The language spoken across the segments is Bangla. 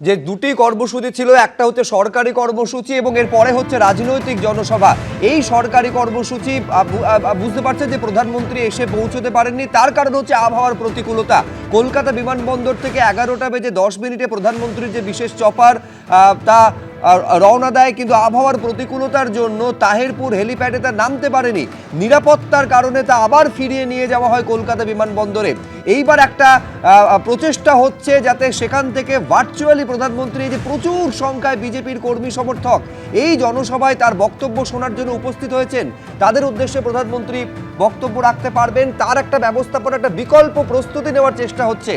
যে দুটি কর্মসূচি ছিল, একটা হচ্ছে সরকারি কর্মসূচি এবং এরপরে হচ্ছে রাজনৈতিক জনসভা। এই সরকারি কর্মসূচি বুঝতে পারছে যে প্রধানমন্ত্রী এসে পৌঁছতে পারেননি। তার কারণ হচ্ছে আবহাওয়ার প্রতিকূলতা। কলকাতা বিমানবন্দর থেকে এগারোটা বেজে দশ মিনিটে প্রধানমন্ত্রীর যে বিশেষ চপার তা রওনা দেয় কিন্তু আবহাওয়ার প্রতিকূলতার জন্য তাহেরপুর হেলিপ্যাডে তা নামতে পারেনি। নিরাপত্তার কারণে তা আবার ফিরিয়ে নিয়ে যাওয়া হয় কলকাতা বিমানবন্দরে। এইবার একটা প্রচেষ্টা হচ্ছে যাতে সেখান থেকে ভার্চুয়ালি প্রধানমন্ত্রী যে প্রচুর সংখ্যায় বিজেপির কর্মী সমর্থক, এই জনসভায় তার বক্তব্য শোনার জন্য উপস্থিত হয়েছেন। তাদের উদ্দেশ্যে প্রধানমন্ত্রী বক্তব্য রাখতে পারবেন। তার একটা ব্যবস্থাপনা একটা বিকল্প প্রস্তুতি নেওয়ার চেষ্টা হচ্ছে।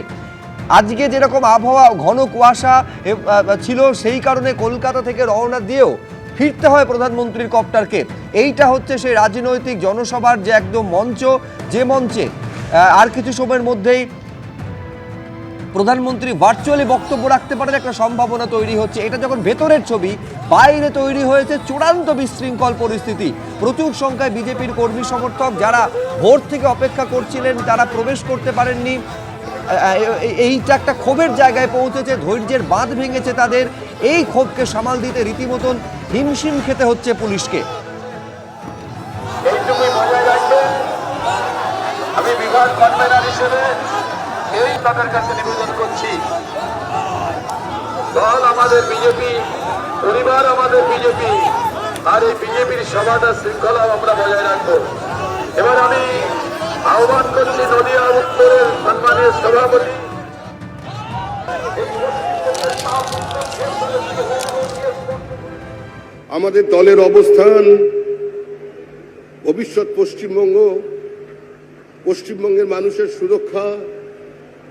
আজকে যেরকম আবহাওয়া, ঘন কুয়াশা ছিল, সেই কারণে কলকাতা থেকে রওনা দিয়েও ফিরতে হয় প্রধানমন্ত্রীর কপ্টারকে। এইটা হচ্ছে সেই রাজনৈতিক জনসভার যে একদম মঞ্চ, যে মঞ্চে আর কিছু সময়ের মধ্যেই প্রধানমন্ত্রী ভার্চুয়ালি বক্তব্য রাখতে পারেন, একটা সম্ভাবনা তৈরি হচ্ছে। এটা যখন ভেতরের ছবি, বাইরে তৈরি হয়েছে চূড়ান্ত বিশৃঙ্খল পরিস্থিতি। প্রচুর সংখ্যায় বিজেপির কর্মী সমর্থক যারা ভোট থেকে অপেক্ষা করছিলেন, তারা প্রবেশ করতে পারেননি। এইটা একটা ক্ষোভের জায়গায় পৌঁছেছে, ধৈর্যের বাঁধ ভেঙেছে তাদের। এই ক্ষোভকে সামাল দিতে রীতিমতন হিমশিম খেতে হচ্ছে পুলিশকে। তাদের কাছে করছি। দল আমাদের বিজেপি, পরিবার আমাদের বিজেপি, আর এই বিজেপির সভাটা শৃঙ্খলা আমরা বজায় রাখব। আমাদের দলের অবস্থান, ভবিষ্যৎ পশ্চিমবঙ্গ, পশ্চিমবঙ্গের মানুষের সুরক্ষা,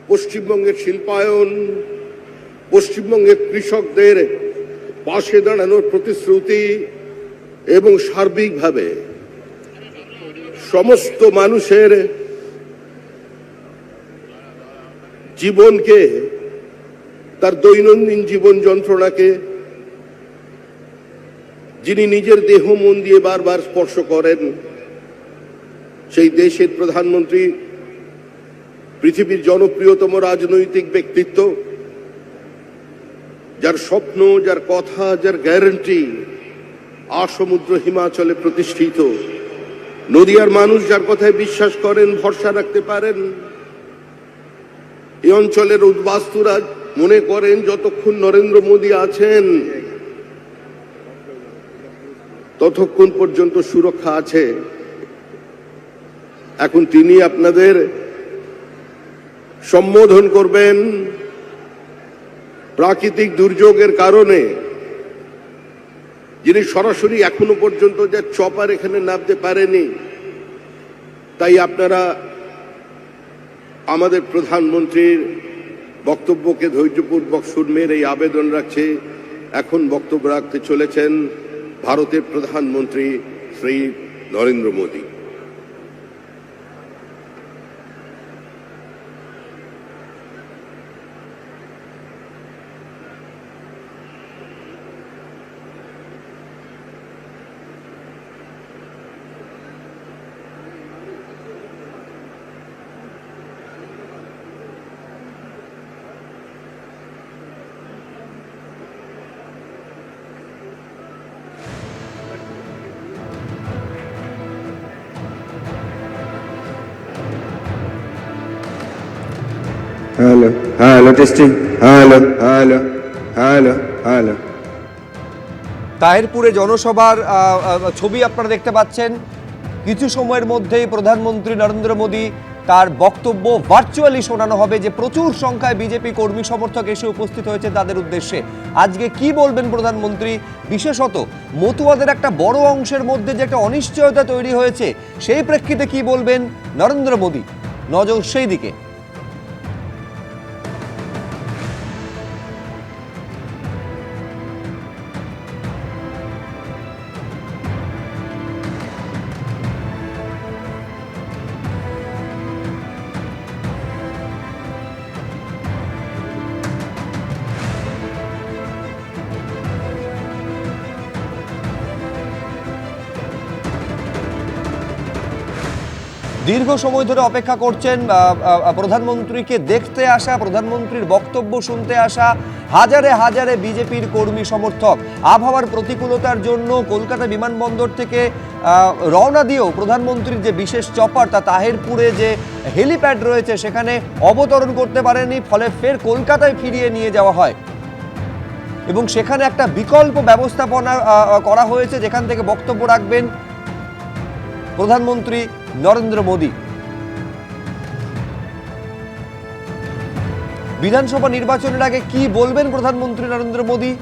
পশ্চিমবঙ্গের শিল্পায়ন, পশ্চিমবঙ্গের কৃষকদের পাশে দাঁড়ানোর প্রতিশ্রুতি এবং সার্বিকভাবে সমস্ত মানুষের জীবনকে, তার দৈনন্দিন জীবন যন্ত্রণাকে যিনি নিজের দেহ মন দিয়ে বারবার স্পর্শ করেন, সেই দেশের প্রধানমন্ত্রী, পৃথিবীর জনপ্রিয়তম রাজনৈতিক ব্যক্তিত্ব, যার স্বপ্ন, যার কথা, যার গ্যারান্টি আসমুদ্র হিমাচলে প্রতিষ্ঠিত। নদিয়ার মানুষ যার কথায় বিশ্বাস করেন, ভরসা রাখতে পারেন, এই অঞ্চলের উদ্বাস্তুরা মনে করেন, যতক্ষণ নরেন্দ্র মোদী আছেন ততক্ষণ পর্যন্ত সুরক্ষা আছে। এখন তিনি আপনাদের সম্বোধন করবেন প্রাকৃতিক দুর্যোগের কারণে। যিনি সরাসরি এখনও পর্যন্ত যে চপার এখানে নামতে পারেনি, তাই আপনারা আমাদের প্রধানমন্ত্রীর বক্তব্যকে ধৈর্যপূর্বক শুনবেন, এই আবেদন রাখছে। এখন বক্তব্য রাখতে চলেছেন ভারতের প্রধানমন্ত্রী Shri Narendra Modi. Hello, hello, testing. Hello, hello, hello, hello. তাহেরপুরে জনসভার ছবি আপনারা দেখতে পাচ্ছেন। কিছু সময়ের মধ্যেই প্রধানমন্ত্রী নরেন্দ্র মোদী তার বক্তব্য ভার্চুয়ালি শোনানো হবে যে প্রচুর সংখ্যায় বিজেপি কর্মী সমর্থক এসে উপস্থিত হয়েছে তাদের উদ্দেশ্যে। আজকে কি বলবেন প্রধানমন্ত্রী? বিশেষত মতুয়াদের একটা বড় অংশের মধ্যে যে একটা অনিশ্চয়তা তৈরি হয়েছে সেই প্রেক্ষিতে কি বলবেন নরেন্দ্র মোদী? নজর সেই দিকে। দীর্ঘ সময় ধরে অপেক্ষা করছেন প্রধানমন্ত্রীকে দেখতে আসা, প্রধানমন্ত্রীর বক্তব্য শুনতে আসা হাজারে হাজারে বিজেপির কর্মী সমর্থক। আবহাওয়ার প্রতিকূলতার জন্য কলকাতা বিমানবন্দর থেকে রওনা দিয়েও প্রধানমন্ত্রীর যে বিশেষ চপার, তা তাহেরপুরে যে হেলিপ্যাড রয়েছে, সেখানে অবতরণ করতে পারেনি, ফলে ফের কলকাতায় ফিরিয়ে নিয়ে যাওয়া হয়। এবং সেখানে একটা বিকল্প ব্যবস্থাপনা করা হয়েছে, যেখান থেকে বক্তব্য রাখবেন প্রধানমন্ত্রী নরেন্দ্র মোদী। বিধানসভা নির্বাচনের আগে কি বলবেন প্রধানমন্ত্রী নরেন্দ্র মোদী?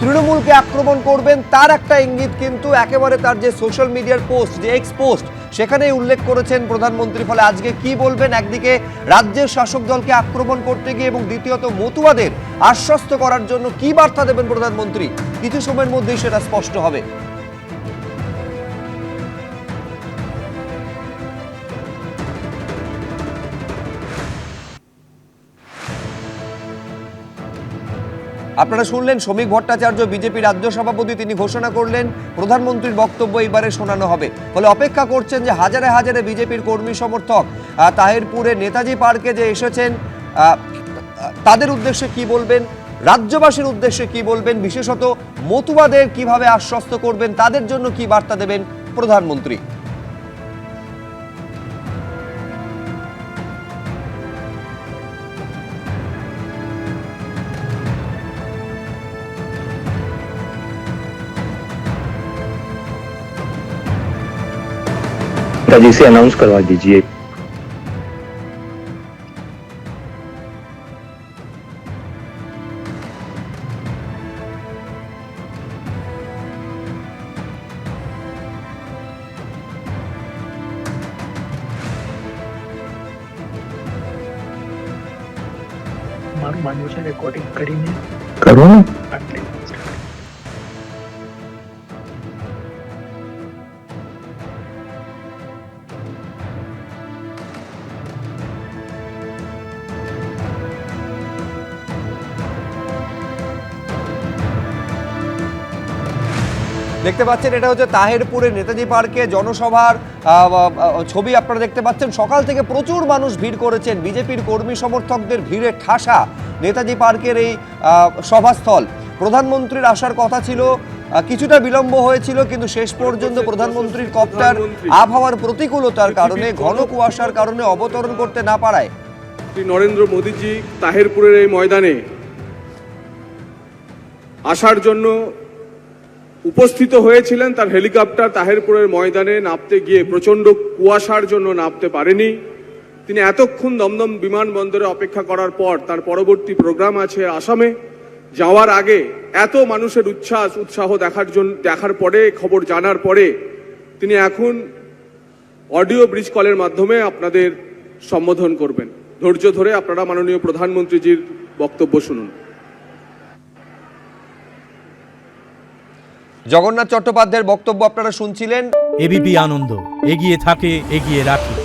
তৃণমূলকে আক্রমণ করবেন তার একটা ইঙ্গিত কিন্তু একেবারে তার যে সোশ্যাল মিডিয়ার পোস্ট, যে এক্স পোস্ট, সেখানেই উল্লেখ করেছেন প্রধানমন্ত্রী। ফলে আজকে কি বলবেন? একদিকে রাজ্যের শাসক দলকে আক্রমণ করতে গিয়ে এবং দ্বিতীয়ত মতুয়াদের আশ্বস্ত করার জন্য কি বার্তা দেবেন প্রধানমন্ত্রী? কিছু সময়ের মধ্যেই সেটা স্পষ্ট হবে। আপনারা শুনলেন শ্রমিক ভট্টাচার্য, বিজেপি রাজ্য সভাপতি, তিনি ঘোষণা করলেন প্রধানমন্ত্রীর বক্তব্য এবারে শোনানো হবে। ফলে অপেক্ষা করছেন যে হাজারে হাজারে বিজেপির কর্মী সমর্থক তাহিরপুরে নেতাজি পার্কে যে এসেছেন তাদের উদ্দেশ্যে কি বলবেন, রাজ্যবাসীর উদ্দেশ্যে কি বলবেন, বিশেষত মতুয়াদের কীভাবে আশ্বস্ত করবেন, তাদের জন্য কি বার্তা দেবেন প্রধানমন্ত্রী? पिताजी से अनाउंस करवा दीजिए મારું માનવું છે રેકોર્ડિંગ કરીને करो ना দেখতে পাচ্ছেন এটা হচ্ছে তাহেরপুরে নেতাজি পার্কে জনসভার ছবি আপনারা দেখতে পাচ্ছেন। সকাল থেকে প্রচুর মানুষ ভিড় করেছেন বিজেপির কর্মী সমর্থকদের ভিড়ে ঠাসা নেতাজি পার্কের এই সভাস্থল। প্রধানমন্ত্রীর আসার কথা ছিল কিছুটা বিলম্ব হয়েছিল কিন্তু শেষ পর্যন্ত প্রধানমন্ত্রীর কপ্টার আবহাওয়ার প্রতিকূলতার কারণে ঘন কুয়াশার কারণে অবতরণ করতে না পারায়। শ্রী নরেন্দ্র মোদীজি তাহেরপুরের এই ময়দানে আসার জন্য উপস্থিত হয়েছিলেন তার হেলিকপ্টার তাহেরপুরের ময়দানে নামতে গিয়ে প্রচণ্ড কুয়াশার জন্য নামতে পারেনি। তিনি এতক্ষণ দমদম বিমানবন্দরে অপেক্ষা করার পর তার পরবর্তী প্রোগ্রাম আছে আসামে। যাওয়ার আগে এত মানুষের উচ্ছ্বাস, উৎসাহ দেখার জন্য দেখার পরে, খবর জানার পরে তিনি এখন অডিও ব্রিজ কলের মাধ্যমে আপনাদের সম্বোধন করবেন। ধৈর্য ধরে আপনারা মাননীয় প্রধানমন্ত্রীজির বক্তব্য শুনুন। জগন্নাথ চট্টোপাধ্যায়ের বক্তব্য আপনারা শুনছিলেন। এবিপি আনন্দ এগিয়ে থাকে এগিয়ে রাখে।